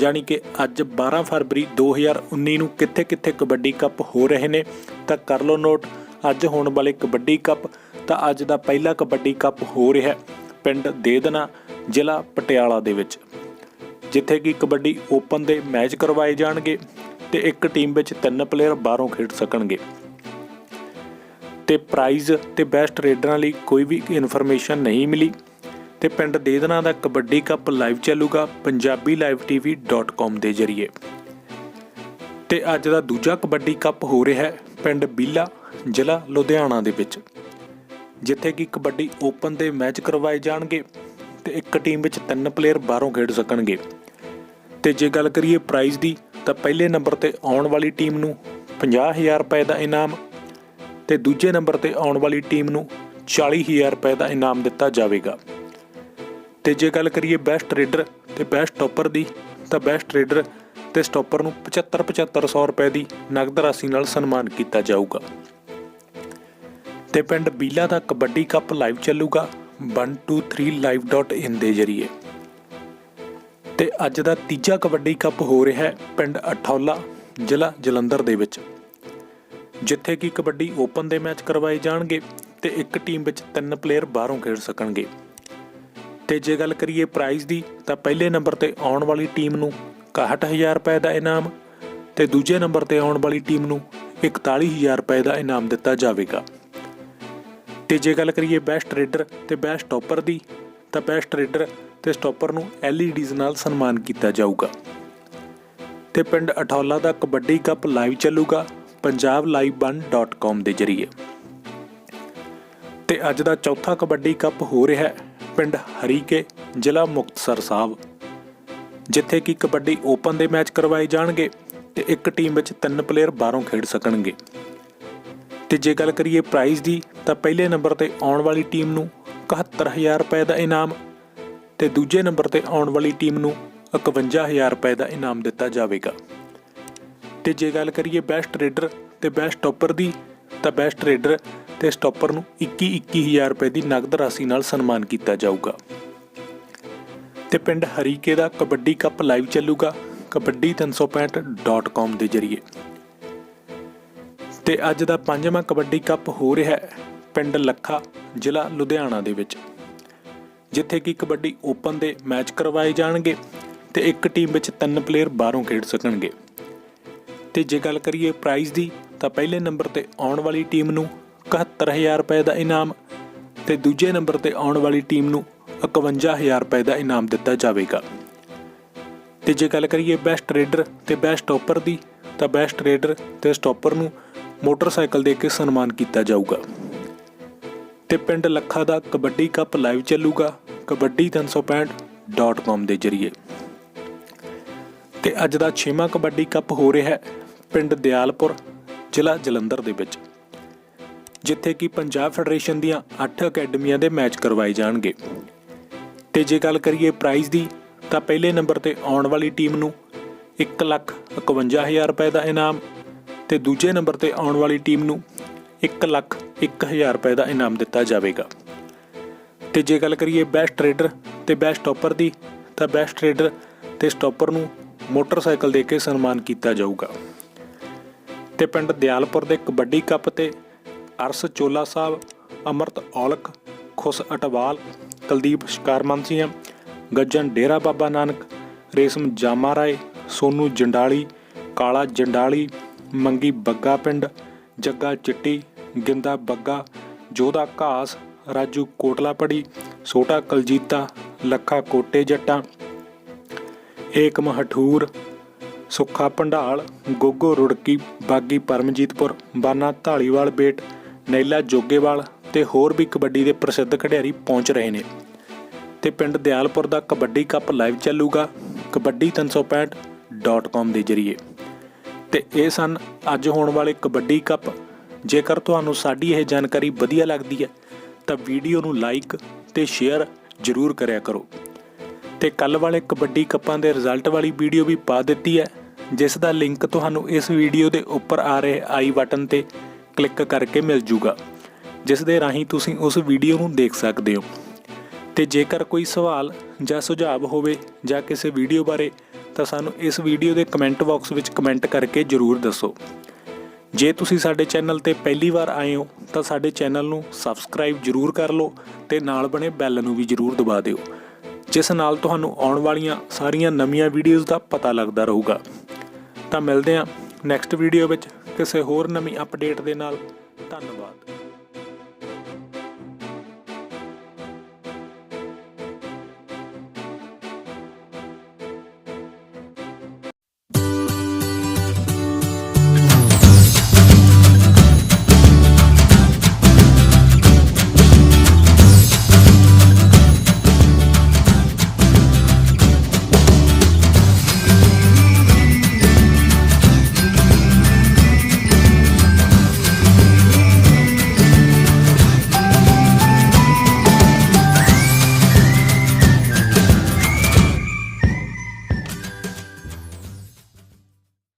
ਜਾਣੀ ਕਿ ਅੱਜ 12 ਫਰਵਰੀ 2019 ਨੂੰ ਕਿੱਥੇ-ਕਿੱਥੇ ਕਬੱਡੀ ਕੱਪ ਹੋ ਰਹੇ ਨੇ, ਤਾਂ ਕਰ ਲਓ ਨੋਟ, ਅੱਜ ਹੋਣ ਵਾਲੇ ਕਬੱਡੀ ਕੱਪ, ਤਾਂ ਅੱਜ ਦਾ ਪਹਿਲਾ ਕਬੱਡੀ ਕੱਪ ਹੋ ਰਿਹਾ ਪਿੰਡ ਦੇਦਨਾ, ਜ਼ਿਲ੍ਹਾ ਪਟਿਆਲਾ ਦੇ ਵਿੱਚ। ਜਿੱਥੇ ਕਿ ਕਬੱਡੀ ਓਪਨ ਦੇ ਮੈਚ ਕਰਵਾਏ ਜਾਣਗੇ ਤੇ ਇੱਕ ਟੀਮ ਵਿੱਚ ਤਿੰਨ ਪਲੇਅਰ ਬਾਹਰੋਂ ਖੇਡ ਸਕਣਗੇ। ਤੇ ਪ੍ਰਾਈਜ਼ ਤੇ ਬੈਸਟ ਰੇਡਰਾਂ ਲਈ ਕੋਈ ਵੀ ਇਨਫੋਰਮੇਸ਼ਨ ਨਹੀਂ ਮਿਲੀ। ਤੇ ਪਿੰਡ ਦੇਦਨਾ ਦਾ ਕਬੱਡੀ ਕੱਪ ਲਾਈਵ ਚੱਲੂਗਾ punjabilivetv.com ਦੇ ਜ਼ਰੀਏ। ਤੇ ਅੱਜ ਦਾ ਦੂਜਾ ਕਬੱਡੀ ਕੱਪ ਹੋ ਰਿਹਾ ਹੈ ਪਿੰਡ ਬੀਲਾ, ਜ਼ਿਲ੍ਹਾ ਲੁਧਿਆਣਾ ਦੇ ਵਿੱਚ। ਜਿੱਥੇ ਕਿ ਕਬੱਡੀ ਓਪਨ ਦੇ ਮੈਚ ਕਰਵਾਏ ਜਾਣਗੇ ਤੇ ਇੱਕ ਟੀਮ ਵਿੱਚ ਤਿੰਨ ਪਲੇਅਰ ਬਾਹਰੋਂ ਖੇਡ ਸਕਣਗੇ। ਤੇ ਜੇ ਗੱਲ ਕਰੀਏ ਪ੍ਰਾਈਜ਼ ਦੀ, ਤਾਂ ਪਹਿਲੇ ਨੰਬਰ ਤੇ ਆਉਣ ਵਾਲੀ ਟੀਮ ਨੂੰ 50000 ਰੁਪਏ ਦਾ ਇਨਾਮ ਤੇ ਦੂਜੇ ਨੰਬਰ ਤੇ ਆਉਣ ਵਾਲੀ ਟੀਮ ਨੂੰ 40000 ਰੁਪਏ ਦਾ ਇਨਾਮ ਦਿੱਤਾ ਜਾਵੇਗਾ। ਤੇ ਜੇ ਗੱਲ ਕਰੀਏ ਬੈਸਟ ਰੇਡਰ ਤੇ ਬੈਸਟ ਟੌਪਰ ਦੀ, ਤਾਂ ਬੈਸਟ ਰੇਡਰ ਤੇ ਸਟਾਪਰ ਨੂੰ 75 7500 ਰੁਪਏ ਦੀ ਨਗਦ ਰਾਸ਼ੀ ਨਾਲ ਸਨਮਾਨ ਕੀਤਾ ਜਾਊਗਾ। ਤੇ ਪਿੰਡ ਬੀਲਾ ਦਾ ਕਬੱਡੀ ਕੱਪ ਲਾਈਵ ਚੱਲੂਗਾ 123live.in ਦੇ ਜ਼ਰੀਏ। ਤੇ ਅੱਜ ਦਾ ਤੀਜਾ ਕਬੱਡੀ ਕੱਪ ਹੋ ਰਿਹਾ ਹੈ ਪਿੰਡ ਅਠੌਲਾ, ਜ਼ਿਲ੍ਹਾ ਜਲੰਧਰ ਦੇ ਵਿੱਚ। ਜਿੱਥੇ ਕਿ ਕਬੱਡੀ ਓਪਨ ਦੇ ਮੈਚ ਕਰਵਾਏ ਜਾਣਗੇ ਤੇ ਇੱਕ ਟੀਮ ਵਿੱਚ ਤਿੰਨ ਪਲੇਅਰ ਬਾਹਰੋਂ ਖੇਡ ਸਕਣਗੇ। ਤੇ ਜੇ ਗੱਲ ਕਰੀਏ ਪ੍ਰਾਈਜ਼ ਦੀ, ਤਾਂ ਪਹਿਲੇ ਨੰਬਰ ਤੇ ਆਉਣ ਵਾਲੀ ਟੀਮ ਨੂੰ 61000 ਰੁਪਏ ਦਾ ਇਨਾਮ ਤੇ ਦੂਜੇ ਨੰਬਰ ਤੇ ਆਉਣ ਵਾਲੀ ਟੀਮ ਨੂੰ 41000 ਰੁਪਏ ਦਾ ਇਨਾਮ ਦਿੱਤਾ ਜਾਵੇਗਾ। ਤੇ ਜੇ ਗੱਲ ਕਰੀਏ ਬੈਸਟ ਰੇਡਰ ਤੇ ਬੈਸਟ ਟੌਪਰ ਦੀ, ਤਾਂ ਬੈਸਟ ਰੇਡਰ ਤੇ ਸਟਾਪਰ ਨੂੰ LEDs ਨਾਲ ਸਨਮਾਨ ਕੀਤਾ ਜਾਊਗਾ। ਤੇ ਪਿੰਡ ਅਠੌਲਾ ਦਾ ਕਬੱਡੀ ਕੱਪ ਲਾਈਵ ਚੱਲੂਗਾ punjabilive1.com ਦੇ ਜ਼ਰੀਏ। ਤੇ ਅੱਜ ਦਾ ਚੌਥਾ ਕਬੱਡੀ ਕੱਪ ਹੋ ਰਿਹਾ ਹੈ। ਪਿੰਡ ਹਰੀਕੇ, ਜ਼ਿਲ੍ਹਾ ਮੁਕਤਸਰ ਸਾਹਿਬ। ਜਿੱਥੇ ਕਿ ਕਬੱਡੀ ਓਪਨ ਦੇ ਮੈਚ ਕਰਵਾਏ ਜਾਣਗੇ ਤੇ ਇੱਕ ਟੀਮ ਵਿੱਚ ਤਿੰਨ ਪਲੇਅਰ ਬਾਹਰੋਂ ਖੇਡ ਸਕਣਗੇ। ਤੇ ਜੇ ਗੱਲ ਕਰੀਏ ਪ੍ਰਾਈਜ਼ ਦੀ, ਤਾਂ ਪਹਿਲੇ ਨੰਬਰ ਤੇ ਆਉਣ ਵਾਲੀ ਟੀਮ ਨੂੰ 71000 ਰੁਪਏ ਦਾ ਇਨਾਮ ਤੇ ਦੂਜੇ ਨੰਬਰ ਤੇ ਆਉਣ ਵਾਲੀ ਟੀਮ ਨੂੰ 51000 ਰੁਪਏ ਦਾ ਇਨਾਮ ਦਿੱਤਾ ਜਾਵੇਗਾ। ਤੇ ਜੇ ਗੱਲ ਕਰੀਏ ਬੈਸਟ ਰੇਡਰ ਤੇ ਬੈਸਟ ਟੌਪਰ ਦੀ, ਤਾਂ ਬੈਸਟ ਰੇਡਰ ਤੇ ਸਟਾਪਰ ਨੂੰ 21 21000 ਰੁਪਏ ਦੀ ਨਗਦ ਰਾਸ਼ੀ ਨਾਲ ਸਨਮਾਨ ਕੀਤਾ ਜਾਊਗਾ। ਤੇ ਪਿੰਡ ਹਰੀਕੇ ਦਾ ਕਬੱਡੀ ਕੱਪ ਲਾਈਵ ਚੱਲੂਗਾ kabaddi365.com ਦੇ ਜ਼ਰੀਏ। ਤੇ ਅੱਜ ਦਾ ਪੰਜਵਾਂ ਕਬੱਡੀ ਕੱਪ ਹੋ ਰਿਹਾ ਹੈ ਪਿੰਡ ਲੱਖਾ, ਜ਼ਿਲ੍ਹਾ ਲੁਧਿਆਣਾ ਦੇ ਵਿੱਚ। ਜਿੱਥੇ ਕਿ ਕਬੱਡੀ ਓਪਨ ਦੇ ਮੈਚ ਕਰਵਾਏ ਜਾਣਗੇ ਤੇ ਇੱਕ ਟੀਮ ਵਿੱਚ ਤਿੰਨ ਪਲੇਅਰ ਬਾਹਰੋਂ ਖੇਡ ਸਕਣਗੇ। ਤੇ ਜੇ ਗੱਲ ਕਰੀਏ ਪ੍ਰਾਈਜ਼ ਦੀ, ਤਾਂ ਪਹਿਲੇ ਨੰਬਰ ਤੇ ਆਉਣ ਵਾਲੀ ਟੀਮ ਨੂੰ 71000 ਰੁਪਏ ਦਾ ਇਨਾਮ ਤੇ ਦੂਜੇ ਨੰਬਰ ਤੇ ਆਉਣ ਵਾਲੀ ਟੀਮ ਨੂੰ 51000 ਰੁਪਏ ਦਾ ਇਨਾਮ ਦਿੱਤਾ ਜਾਵੇਗਾ। ਤੇ ਜੇ ਗੱਲ ਕਰੀਏ ਬੈਸਟ ਰੇਡਰ ਤੇ ਬੈਸਟ ਟੌਪਰ ਦੀ, ਤਾਂ ਬੈਸਟ ਰੇਡਰ ਤੇ ਸਟਾਪਰ ਨੂੰ ਮੋਟਰਸਾਈਕਲ ਦੇ ਕੇ ਸਨਮਾਨ ਕੀਤਾ ਜਾਊਗਾ। ਤੇ ਪਿੰਡ ਲੱਖਾ ਦਾ ਕਬੱਡੀ ਕੱਪ ਲਾਈਵ ਚੱਲੂਗਾ kabaddi365.com ਦੇ ਜ਼ਰੀਏ। ਤੇ ਅੱਜ ਦਾ 6ਵਾਂ ਕਬੱਡੀ ਕੱਪ ਹੋ ਰਿਹਾ ਹੈ ਪਿੰਡ ਦਿਆਲਪੁਰ, ਜ਼ਿਲ੍ਹਾ ਜਲੰਧਰ ਦੇ ਵਿੱਚ। ਜਿੱਥੇ ਕਿ ਪੰਜਾਬ ਫੈਡਰੇਸ਼ਨ ਦੀਆਂ 8 ਅਕੈਡਮੀਆਂ ਦੇ ਮੈਚ ਕਰਵਾਏ ਜਾਣਗੇ। ਤੇ ਜੇ ਗੱਲ ਕਰੀਏ ਪ੍ਰਾਈਜ਼ ਦੀ, ਤਾਂ ਪਹਿਲੇ ਨੰਬਰ ਤੇ ਆਉਣ ਵਾਲੀ ਟੀਮ ਨੂੰ 151000 ਰੁਪਏ ਦਾ ਇਨਾਮ ਤੇ ਦੂਜੇ ਨੰਬਰ ਤੇ ਆਉਣ ਵਾਲੀ ਟੀਮ ਨੂੰ 101000 ਰੁਪਏ ਦਾ ਇਨਾਮ ਦਿੱਤਾ ਜਾਵੇਗਾ। ਤੇ ਜੇ ਗੱਲ ਕਰੀਏ ਬੈਸਟ ਰੇਡਰ ਤੇ ਬੈਸਟ ਟੌਪਰ ਦੀ, ਤਾਂ ਬੈਸਟ ਰੇਡਰ ਤੇ ਸਟਾਪਰ ਨੂੰ ਮੋਟਰਸਾਈਕਲ ਦੇ ਕੇ ਸਨਮਾਨ ਕੀਤਾ ਜਾਊਗਾ। ਤੇ ਪਿੰਡ ਦਿਆਲਪੁਰ ਦੇ ਕਬੱਡੀ ਕੱਪ ਤੇ ਅਰਸ ਚੋਲਾ ਸਾਹਿਬ, ਅਮਰਤ ਔਲਕ ਖੁਸ ਅਟਵਾਲ, ਕੁਲਦੀਪ ਸ਼ਿਕਾਰਮੰਸੀਆਂ ਗੱਜਨ ਡੇਰਾ ਬਾਬਾ ਨਾਨਕ, ਰੇਸ਼ਮ ਜਾਮਾ ਰਾਏ, ਸੋਨੂ ਜੰਡਾਲੀ, ਕਾਲਾ ਜੰਡਾਲੀ, ਮੰਗੀ ਬੱਗਾ ਪਿੰਡ, ਜੱਗਾ ਚਿੱਟੀ, ਗਿੰਦਾ ਬੱਗਾ, ਜੋਧਾ ਘਾਸ, ਰਾਜੂ ਕੋਟਲਾ ਪੜੀ ਛੋਟਾ ਕਲਜੀਤਾ, ਲੱਖਾ ਕੋਟੇ ਜੱਟਾਂ ਏਕਮ ਹਠੂਰ ਸੁੱਖਾ ਭੰਡਾਲ ਗੋਗੋ ਰੁੜਕੀ, ਬਾਗੀ ਪਰਮਜੀਤਪੁਰ, ਬਾਨਾ ਢਾਲੀਵਾਲ ਬੇਟ ਨੈਲਾ ਜੋਗੇਵਾਲ ਤੇ ਹੋਰ ਵੀ ਕਬੱਡੀ ਦੇ ਪ੍ਰਸਿੱਧ ਖਿਡਾਰੀ ਪਹੁੰਚ ਰਹੇ ਨੇ। ਤੇ ਪਿੰਡ ਦਿਆਲਪੁਰ ਦਾ ਕਬੱਡੀ ਕੱਪ ਲਾਈਵ ਚੱਲੂਗਾ kabaddi365.com ਦੇ ਜ਼ਰੀਏ। ਤੇ ਇਹ ਸਨ ਅੱਜ ਹੋਣ ਵਾਲੇ ਕਬੱਡੀ ਕੱਪ। ਜੇਕਰ ਤੁਹਾਨੂੰ ਸਾਡੀ ਇਹ ਜਾਣਕਾਰੀ ਵਧੀਆ ਲੱਗਦੀ ਹੈ, ਤਾਂ ਵੀਡੀਓ ਨੂੰ ਲਾਈਕ ਤੇ ਸ਼ੇਅਰ ਜ਼ਰੂਰ ਕਰਿਆ ਕਰੋ। ਤੇ ਕੱਲ ਵਾਲੇ ਕਬੱਡੀ ਕੱਪਾਂ ਦੇ ਰਿਜ਼ਲਟ ਵਾਲੀ ਵੀਡੀਓ ਵੀ ਪਾ ਦਿੱਤੀ ਹੈ, ਜਿਸ ਦਾ ਲਿੰਕ ਤੁਹਾਨੂੰ ਇਸ ਵੀਡੀਓ ਦੇ ਉੱਪਰ ਆ ਰਹੇ ਆਈ ਬਟਨ ਤੇ ਕਲਿੱਕ ਕਰਕੇ ਮਿਲ ਜੂਗਾ, ਜਿਸ ਦੇ ਰਾਹੀਂ ਤੁਸੀਂ ਉਸ ਵੀਡੀਓ ਨੂੰ ਦੇਖ ਸਕਦੇ ਹੋ। ਤੇ ਜੇਕਰ ਕੋਈ ਸਵਾਲ ਜਾਂ ਸੁਝਾਅ ਹੋਵੇ ਜਾਂ ਕਿਸੇ ਵੀਡੀਓ ਬਾਰੇ, ਤਾਂ ਸਾਨੂੰ ਇਸ ਵੀਡੀਓ ਦੇ ਕਮੈਂਟ ਬਾਕਸ ਵਿੱਚ ਕਮੈਂਟ ਕਰਕੇ ਜਰੂਰ ਦੱਸੋ। ਜੇ ਤੁਸੀਂ ਸਾਡੇ ਚੈਨਲ ਤੇ ਪਹਿਲੀ ਵਾਰ ਆਏ ਹੋ, ਤਾਂ ਸਾਡੇ ਚੈਨਲ ਨੂੰ ਸਬਸਕ੍ਰਾਈਬ ਜਰੂਰ ਕਰ ਲਓ ਤੇ ਨਾਲ ਬਣੇ ਬੈਲ ਨੂੰ ਵੀ ਜਰੂਰ ਦਬਾ ਦਿਓ, ਜਿਸ ਨਾਲ ਤੁਹਾਨੂੰ ਆਉਣ ਵਾਲੀਆਂ ਸਾਰੀਆਂ ਨਵੀਆਂ ਵੀਡੀਓਜ਼ ਦਾ ਪਤਾ ਲੱਗਦਾ ਰਹੂਗਾ। ਤਾਂ ਮਿਲਦੇ ਹਾਂ ਨੈਕਸਟ ਵੀਡੀਓ ਵਿੱਚ। ਕਿਸੇ ਹੋਰ ਨਵੀਂ ਅਪਡੇਟ ਦੇ ਨਾਲ ਧੰਨਵਾਦ।